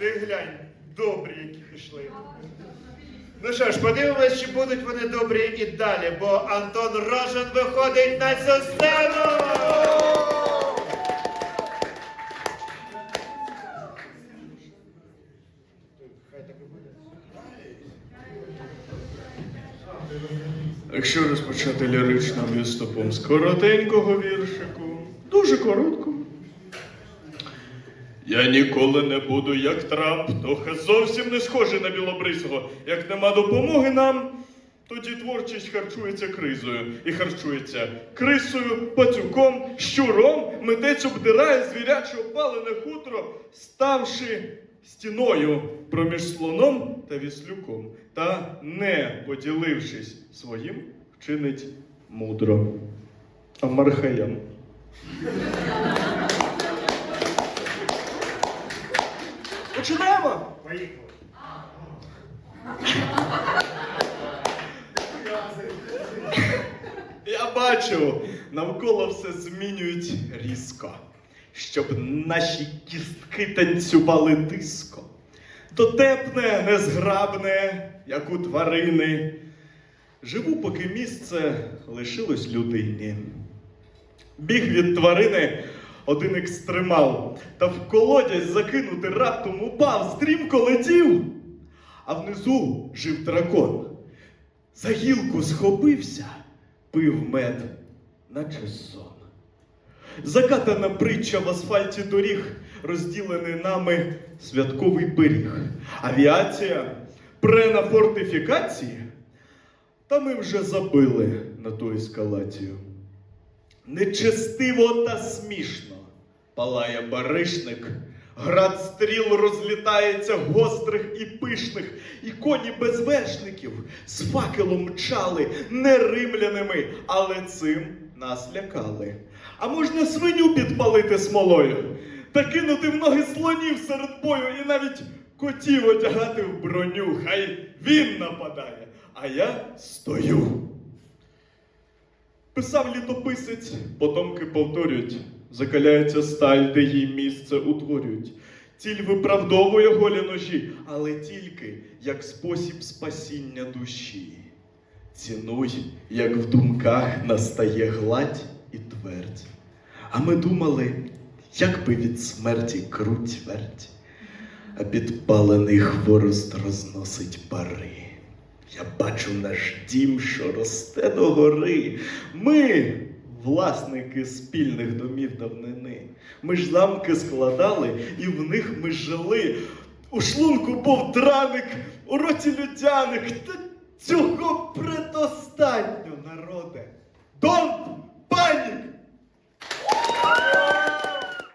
Ти глянь, добрі, які пішли. Ну що ж, подивимось, чи будуть вони добрі і далі, бо Антон Рожен виходить на цю сцену! Якщо розпочати ліричним відступом з коротенького віршику, дуже короткого. Я ніколи не буду як трап, трохи зовсім не схожий на білобрисого. Як нема допомоги нам, тоді творчість харчується кризою. І харчується крисою, пацюком, щуром, митець обдирає звіряче опалене хутро, ставши стіною проміж слоном та віслюком, та не поділившись своїм, вчинить мудро. А Починаємо! Поїхали. Я бачу, навколо все змінюють різко, щоб наші кістки танцювали диско. Дотепне, незграбне, як у тварини. Живу, поки місце лишилось людині. Біг від тварини один екстремал, та в колодязь закинути раптом упав, стрімко летів, а внизу жив дракон. За гілку схопився, пив мед, наче сон. Закатана притча в асфальті доріг, розділений нами святковий пиріг. Авіація пре на фортифікації, та ми вже забили на ту ескалацію. Нечестиво та смішно палає баришник, град стріл розлітається гострих і пишних, і коні без вершників з факелом мчали не римляними, але цим нас лякали. А можна свиню підпалити смолою та кинути в ноги слонів серед бою і навіть котів одягати в броню. Хай він нападає, а я стою. Писав літописець, потомки повторюють, закаляється сталь, де їй місце утворюють. Ціль виправдовує голі ножі, але тільки як спосіб спасіння душі. Цінуй, як в думках настає гладь і твердь. А ми думали, як би від смерті круть верть, а підпалений хворост розносить пари. Я бачу наш дім, що росте до гори. Ми власники спільних домів давнини. Ми ж замки складали, і в них ми жили. У шлунку був драник, у роті людяник. Та цього предостатньо народе. Дон